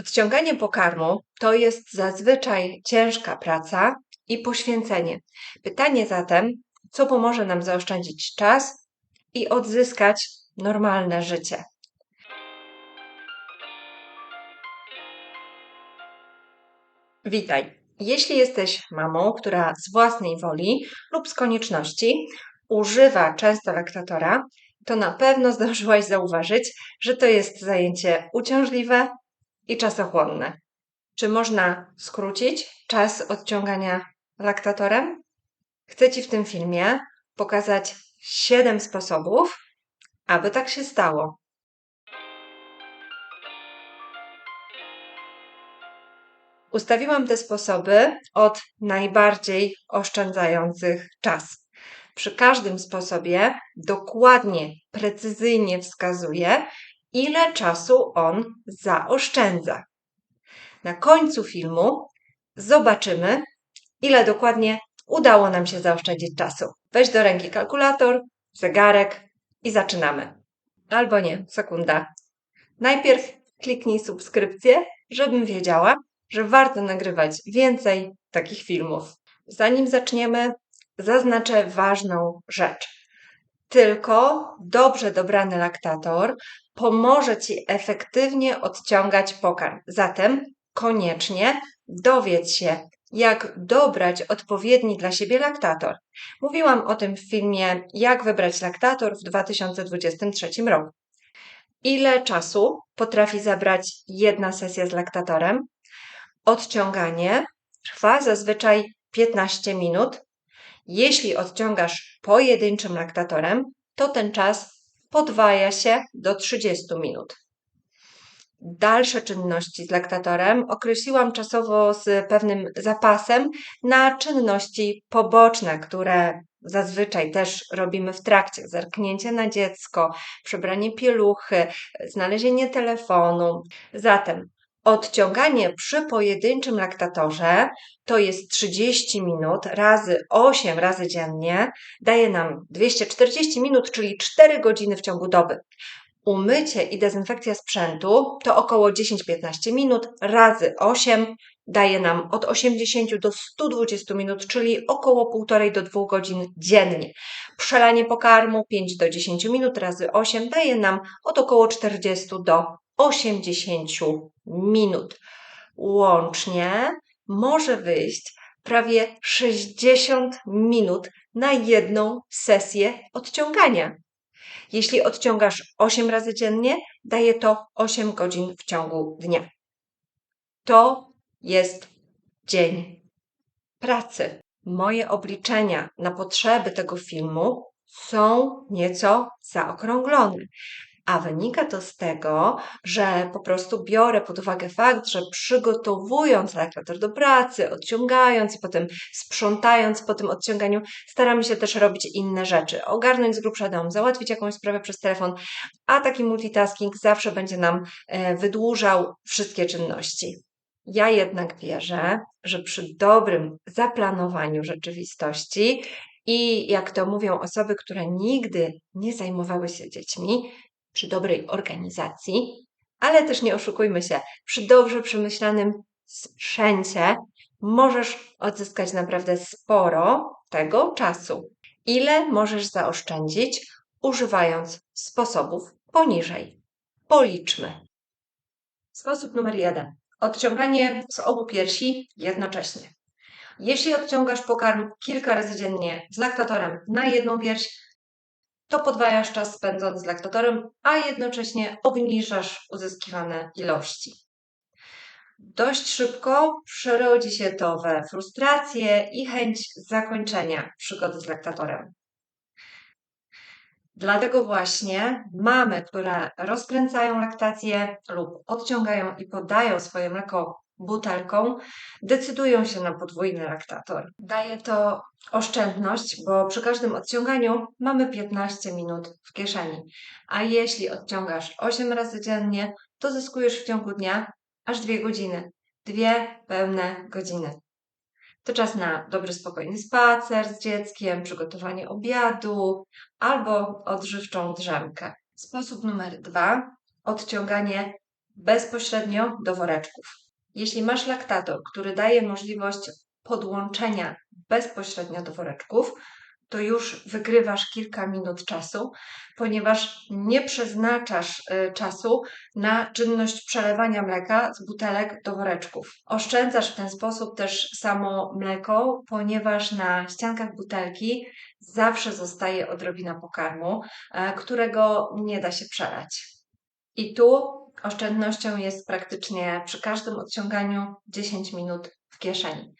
Odciąganie pokarmu to jest zazwyczaj ciężka praca i poświęcenie. Pytanie zatem, co pomoże nam zaoszczędzić czas i odzyskać normalne życie? Witaj. Jeśli jesteś mamą, która z własnej woli lub z konieczności używa często laktatora, to na pewno zdążyłaś zauważyć, że to jest zajęcie uciążliwe i czasochłonne. Czy można skrócić czas odciągania laktatorem? Chcę Ci w tym filmie pokazać 7 sposobów, aby tak się stało. Ustawiłam te sposoby od najbardziej oszczędzających czas. Przy każdym sposobie dokładnie, precyzyjnie wskazuję, ile czasu on zaoszczędza. Na końcu filmu zobaczymy, ile dokładnie udało nam się zaoszczędzić czasu. Weź do ręki kalkulator, zegarek i zaczynamy. Albo nie, sekunda. Najpierw kliknij subskrypcję, żebym wiedziała, że warto nagrywać więcej takich filmów. Zanim zaczniemy, zaznaczę ważną rzecz. Tylko dobrze dobrany laktator pomoże Ci efektywnie odciągać pokarm. Zatem koniecznie dowiedz się, jak dobrać odpowiedni dla siebie laktator. Mówiłam o tym w filmie Jak wybrać laktator w 2023 roku. Ile czasu potrafi zabrać jedna sesja z laktatorem? Odciąganie trwa zazwyczaj 15 minut. Jeśli odciągasz pojedynczym laktatorem, to ten czas podwaja się do 30 minut. Dalsze czynności z laktatorem określiłam czasowo z pewnym zapasem na czynności poboczne, które zazwyczaj też robimy w trakcie. Zerknięcie na dziecko, przebranie pieluchy, znalezienie telefonu. Zatem Odciąganie przy pojedynczym laktatorze to jest 30 minut razy 8 razy dziennie, daje nam 240 minut, czyli 4 godziny w ciągu doby. Umycie i dezynfekcja sprzętu to około 10-15 minut razy 8 daje nam od 80 do 120 minut, czyli około 1,5 do 2 godzin dziennie. Przelanie pokarmu 5 do 10 minut razy 8 daje nam od około 40 do 80 minut. Łącznie może wyjść prawie 60 minut na jedną sesję odciągania. Jeśli odciągasz 8 razy dziennie, daje to 8 godzin w ciągu dnia. To jest dzień pracy. Moje obliczenia na potrzeby tego filmu są nieco zaokrąglone. A wynika to z tego, że po prostu biorę pod uwagę fakt, że przygotowując laktator do pracy, odciągając i potem sprzątając po tym odciąganiu, staramy się też robić inne rzeczy. Ogarnąć z grubsza dom, załatwić jakąś sprawę przez telefon, a taki multitasking zawsze będzie nam e, wydłużał wszystkie czynności. Ja jednak wierzę, że przy dobrym zaplanowaniu rzeczywistości i jak to mówią osoby, które nigdy nie zajmowały się dziećmi, przy dobrej organizacji, ale też nie oszukujmy się, przy dobrze przemyślanym sprzęcie możesz odzyskać naprawdę sporo tego czasu. Ile możesz zaoszczędzić, używając sposobów poniżej? Policzmy. Sposób numer jeden. Odciąganie z obu piersi jednocześnie. Jeśli odciągasz pokarm kilka razy dziennie z laktatorem na jedną pierś, to podwajasz czas spędzony z laktatorem, a jednocześnie obniżasz uzyskiwane ilości. Dość szybko przerodzi się to we frustrację i chęć zakończenia przygody z laktatorem. Dlatego właśnie mamy, które rozkręcają laktację lub odciągają i podają swoje mleko butelką, decydują się na podwójny laktator. Daje to oszczędność, bo przy każdym odciąganiu mamy 15 minut w kieszeni. A jeśli odciągasz 8 razy dziennie, to zyskujesz w ciągu dnia aż 2 godziny. Dwie pełne godziny. To czas na dobry, spokojny spacer z dzieckiem, przygotowanie obiadu albo odżywczą drzemkę. Sposób numer dwa odciąganie bezpośrednio do woreczków. Jeśli masz laktator, który daje możliwość podłączenia bezpośrednio do woreczków, to już wygrywasz kilka minut czasu, ponieważ nie przeznaczasz y, czasu na czynność przelewania mleka z butelek do woreczków. Oszczędzasz w ten sposób też samo mleko, ponieważ na ściankach butelki zawsze zostaje odrobina pokarmu, e, którego nie da się przelać. I tu oszczędnością jest praktycznie przy każdym odciąganiu 10 minut w kieszeni.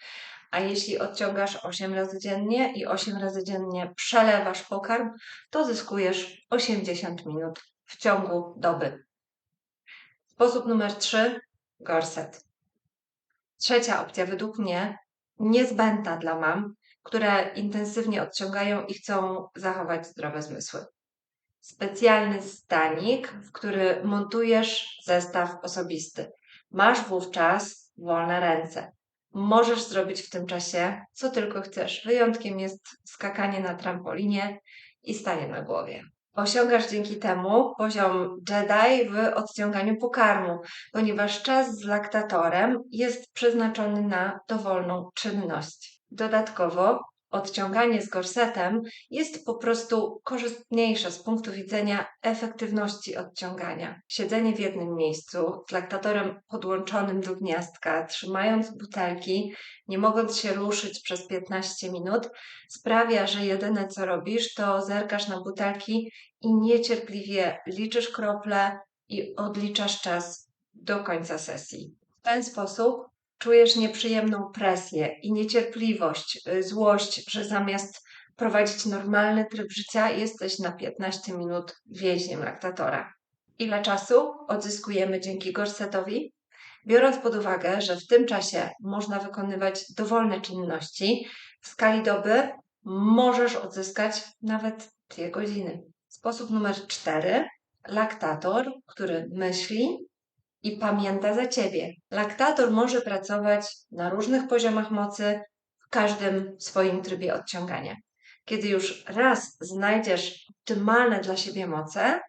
A jeśli odciągasz 8 razy dziennie i 8 razy dziennie przelewasz pokarm, to zyskujesz 80 minut w ciągu doby. Sposób numer 3 gorset. Trzecia opcja, według mnie niezbędna dla mam, które intensywnie odciągają i chcą zachować zdrowe zmysły. Specjalny stanik, w który montujesz zestaw osobisty. Masz wówczas wolne ręce. Możesz zrobić w tym czasie co tylko chcesz. Wyjątkiem jest skakanie na trampolinie i stanie na głowie. Osiągasz dzięki temu poziom Jedi w odciąganiu pokarmu, ponieważ czas z laktatorem jest przeznaczony na dowolną czynność. Dodatkowo odciąganie z gorsetem jest po prostu korzystniejsze z punktu widzenia efektywności odciągania. Siedzenie w jednym miejscu z laktatorem podłączonym do gniazdka, trzymając butelki, nie mogąc się ruszyć przez 15 minut, sprawia, że jedyne co robisz, to zerkasz na butelki i niecierpliwie liczysz krople i odliczasz czas do końca sesji. W ten sposób czujesz nieprzyjemną presję i niecierpliwość, y, złość, że zamiast prowadzić normalny tryb życia, jesteś na 15 minut więźniem laktatora. Ile czasu odzyskujemy dzięki gorsetowi? Biorąc pod uwagę, że w tym czasie można wykonywać dowolne czynności, w skali doby możesz odzyskać nawet 2 godziny. Sposób numer 4. Laktator, który myśli, i pamięta za ciebie. Laktator może pracować na różnych poziomach mocy w każdym swoim trybie odciągania. Kiedy już raz znajdziesz optymalne dla siebie moce,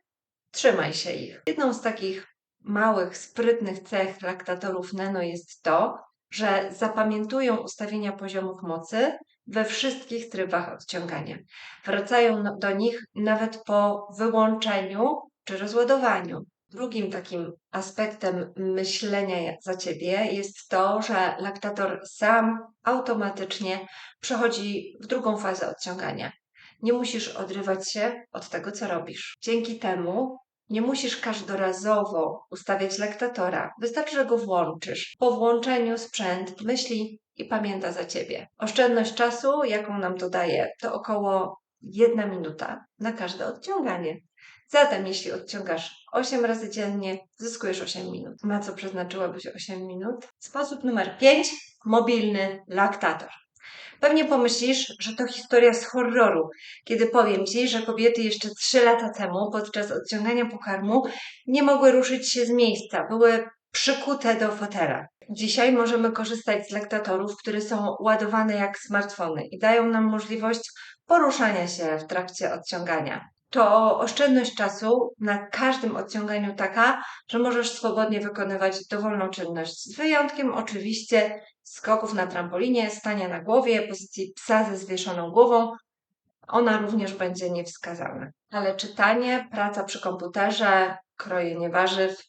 trzymaj się ich. Jedną z takich małych, sprytnych cech laktatorów Nano jest to, że zapamiętują ustawienia poziomów mocy we wszystkich trybach odciągania. Wracają do nich nawet po wyłączeniu czy rozładowaniu. Drugim takim aspektem myślenia za ciebie jest to, że laktator sam automatycznie przechodzi w drugą fazę odciągania. Nie musisz odrywać się od tego, co robisz. Dzięki temu nie musisz każdorazowo ustawiać laktatora. Wystarczy, że go włączysz. Po włączeniu sprzęt myśli i pamięta za ciebie. Oszczędność czasu, jaką nam to daje, to około jedna minuta na każde odciąganie. Zatem, jeśli odciągasz 8 razy dziennie, zyskujesz 8 minut. Na co przeznaczyłabyś 8 minut? Sposób numer 5. Mobilny laktator. Pewnie pomyślisz, że to historia z horroru, kiedy powiem Ci, że kobiety jeszcze 3 lata temu podczas odciągania pokarmu nie mogły ruszyć się z miejsca, były przykute do fotela. Dzisiaj możemy korzystać z laktatorów, które są ładowane jak smartfony i dają nam możliwość poruszania się w trakcie odciągania to oszczędność czasu na każdym odciąganiu taka, że możesz swobodnie wykonywać dowolną czynność. Z wyjątkiem oczywiście skoków na trampolinie, stania na głowie, pozycji psa ze zwieszoną głową. Ona również będzie niewskazana. Ale czytanie, praca przy komputerze, krojenie warzyw,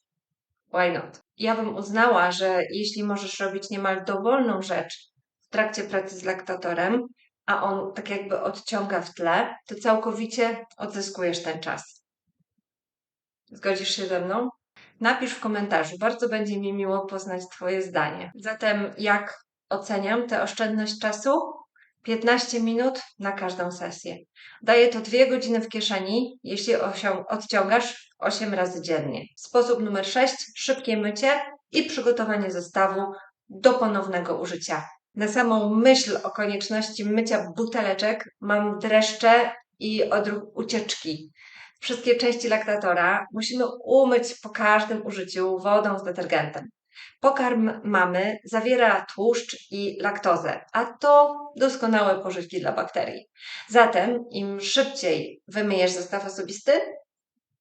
why not? Ja bym uznała, że jeśli możesz robić niemal dowolną rzecz w trakcie pracy z laktatorem, a on tak jakby odciąga w tle, to całkowicie odzyskujesz ten czas. Zgodzisz się ze mną? Napisz w komentarzu, bardzo będzie mi miło poznać Twoje zdanie. Zatem, jak oceniam tę oszczędność czasu? 15 minut na każdą sesję. Daje to 2 godziny w kieszeni, jeśli odciągasz 8 razy dziennie. Sposób numer 6: szybkie mycie i przygotowanie zestawu do ponownego użycia. Na samą myśl o konieczności mycia buteleczek mam dreszcze i odruch ucieczki. Wszystkie części laktatora musimy umyć po każdym użyciu wodą z detergentem. Pokarm mamy zawiera tłuszcz i laktozę, a to doskonałe pożywki dla bakterii. Zatem im szybciej wymyjesz zestaw osobisty,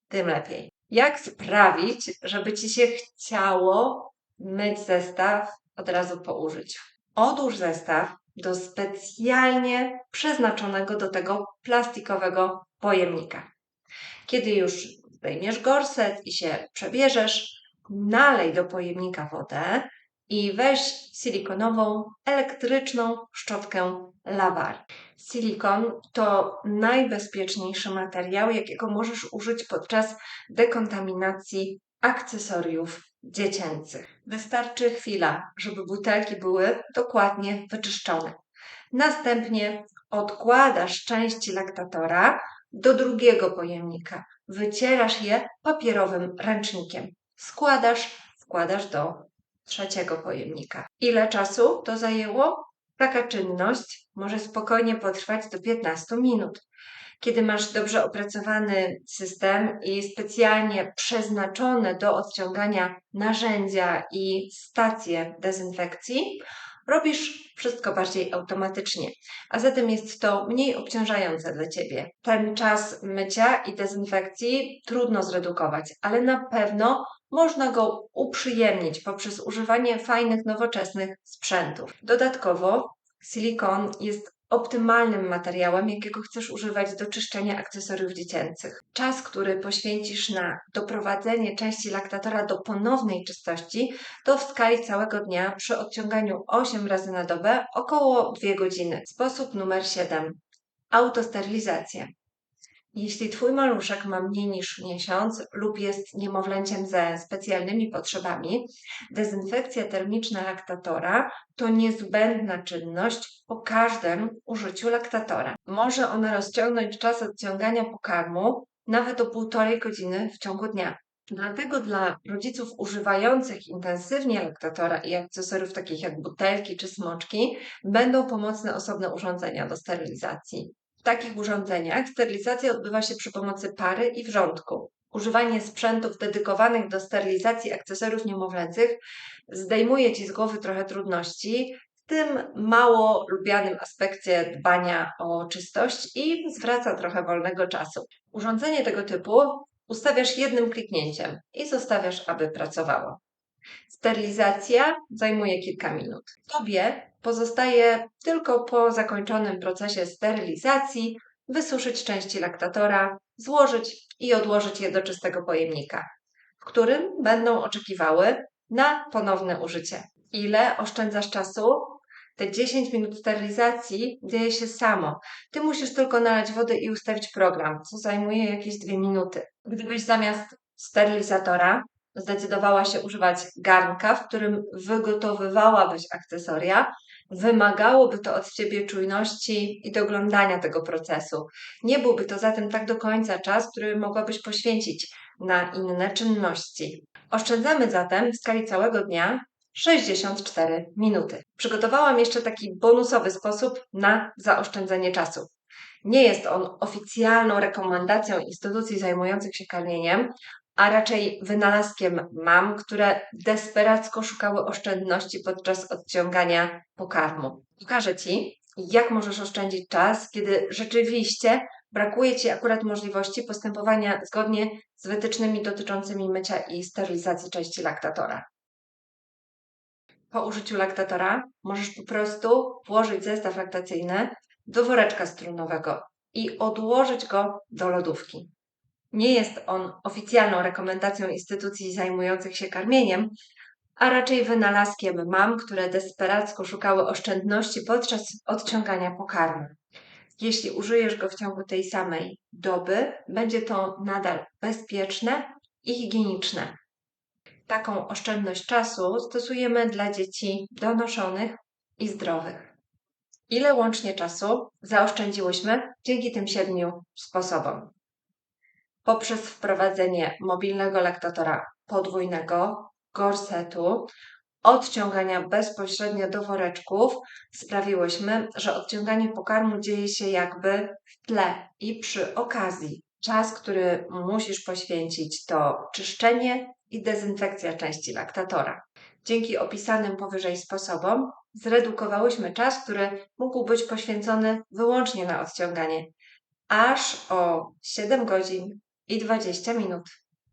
tym lepiej. Jak sprawić, żeby ci się chciało myć zestaw od razu po użyciu? Odłóż zestaw do specjalnie przeznaczonego do tego plastikowego pojemnika. Kiedy już zdejmiesz gorset i się przebierzesz, nalej do pojemnika wodę i weź silikonową, elektryczną szczotkę Lavar. Silikon to najbezpieczniejszy materiał, jakiego możesz użyć podczas dekontaminacji akcesoriów dziecięcych. Wystarczy chwila, żeby butelki były dokładnie wyczyszczone. Następnie odkładasz części laktatora do drugiego pojemnika. Wycierasz je papierowym ręcznikiem. Składasz, wkładasz do trzeciego pojemnika. Ile czasu to zajęło? Taka czynność może spokojnie potrwać do 15 minut. Kiedy masz dobrze opracowany system i specjalnie przeznaczone do odciągania narzędzia i stacje dezynfekcji, robisz wszystko bardziej automatycznie, a zatem jest to mniej obciążające dla ciebie. Ten czas mycia i dezynfekcji trudno zredukować, ale na pewno można go uprzyjemnić poprzez używanie fajnych, nowoczesnych sprzętów. Dodatkowo silikon jest optymalnym materiałem, jakiego chcesz używać do czyszczenia akcesoriów dziecięcych. Czas, który poświęcisz na doprowadzenie części laktatora do ponownej czystości, to w skali całego dnia przy odciąganiu 8 razy na dobę około 2 godziny. Sposób numer 7. Autosterylizacja. Jeśli Twój maluszek ma mniej niż miesiąc lub jest niemowlęciem ze specjalnymi potrzebami, dezynfekcja termiczna laktatora to niezbędna czynność po każdym użyciu laktatora. Może ona rozciągnąć czas odciągania pokarmu nawet o półtorej godziny w ciągu dnia. Dlatego dla rodziców używających intensywnie laktatora i akcesoriów takich jak butelki czy smoczki będą pomocne osobne urządzenia do sterylizacji. W takich urządzeniach sterylizacja odbywa się przy pomocy pary i wrzątku. Używanie sprzętów dedykowanych do sterylizacji akcesoriów niemowlęcych zdejmuje Ci z głowy trochę trudności w tym mało lubianym aspekcie dbania o czystość i zwraca trochę wolnego czasu. Urządzenie tego typu ustawiasz jednym kliknięciem i zostawiasz, aby pracowało. Sterylizacja zajmuje kilka minut. Tobie pozostaje tylko po zakończonym procesie sterylizacji wysuszyć części laktatora, złożyć i odłożyć je do czystego pojemnika, w którym będą oczekiwały na ponowne użycie. Ile oszczędzasz czasu? Te 10 minut sterylizacji dzieje się samo. Ty musisz tylko nalać wodę i ustawić program, co zajmuje jakieś 2 minuty. Gdybyś zamiast sterylizatora zdecydowała się używać garnka, w którym wygotowywałabyś akcesoria, wymagałoby to od Ciebie czujności i doglądania tego procesu. Nie byłby to zatem tak do końca czas, który mogłabyś poświęcić na inne czynności. Oszczędzamy zatem w skali całego dnia 64 minuty. Przygotowałam jeszcze taki bonusowy sposób na zaoszczędzenie czasu. Nie jest on oficjalną rekomendacją instytucji zajmujących się karmieniem, a raczej wynalazkiem mam, które desperacko szukały oszczędności podczas odciągania pokarmu. Pokażę Ci, jak możesz oszczędzić czas, kiedy rzeczywiście brakuje Ci akurat możliwości postępowania zgodnie z wytycznymi dotyczącymi mycia i sterylizacji części laktatora. Po użyciu laktatora możesz po prostu włożyć zestaw laktacyjny do woreczka strunowego i odłożyć go do lodówki. Nie jest on oficjalną rekomendacją instytucji zajmujących się karmieniem, a raczej wynalazkiem mam, które desperacko szukały oszczędności podczas odciągania pokarmu. Jeśli użyjesz go w ciągu tej samej doby, będzie to nadal bezpieczne i higieniczne. Taką oszczędność czasu stosujemy dla dzieci donoszonych i zdrowych. Ile łącznie czasu zaoszczędziłyśmy dzięki tym siedmiu sposobom? Poprzez wprowadzenie mobilnego laktatora podwójnego, gorsetu, odciągania bezpośrednio do woreczków, sprawiłyśmy, że odciąganie pokarmu dzieje się jakby w tle i przy okazji. Czas, który musisz poświęcić, to czyszczenie i dezynfekcja części laktatora. Dzięki opisanym powyżej sposobom zredukowałyśmy czas, który mógł być poświęcony wyłącznie na odciąganie, aż o 7 godzin i 20 minut.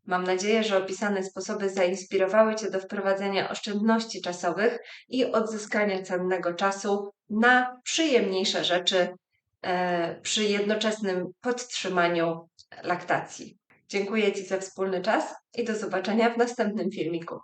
Mam nadzieję, że opisane sposoby zainspirowały Cię do wprowadzenia oszczędności czasowych i odzyskania cennego czasu na przyjemniejsze rzeczy e, przy jednoczesnym podtrzymaniu laktacji. Dziękuję Ci za wspólny czas i do zobaczenia w następnym filmiku.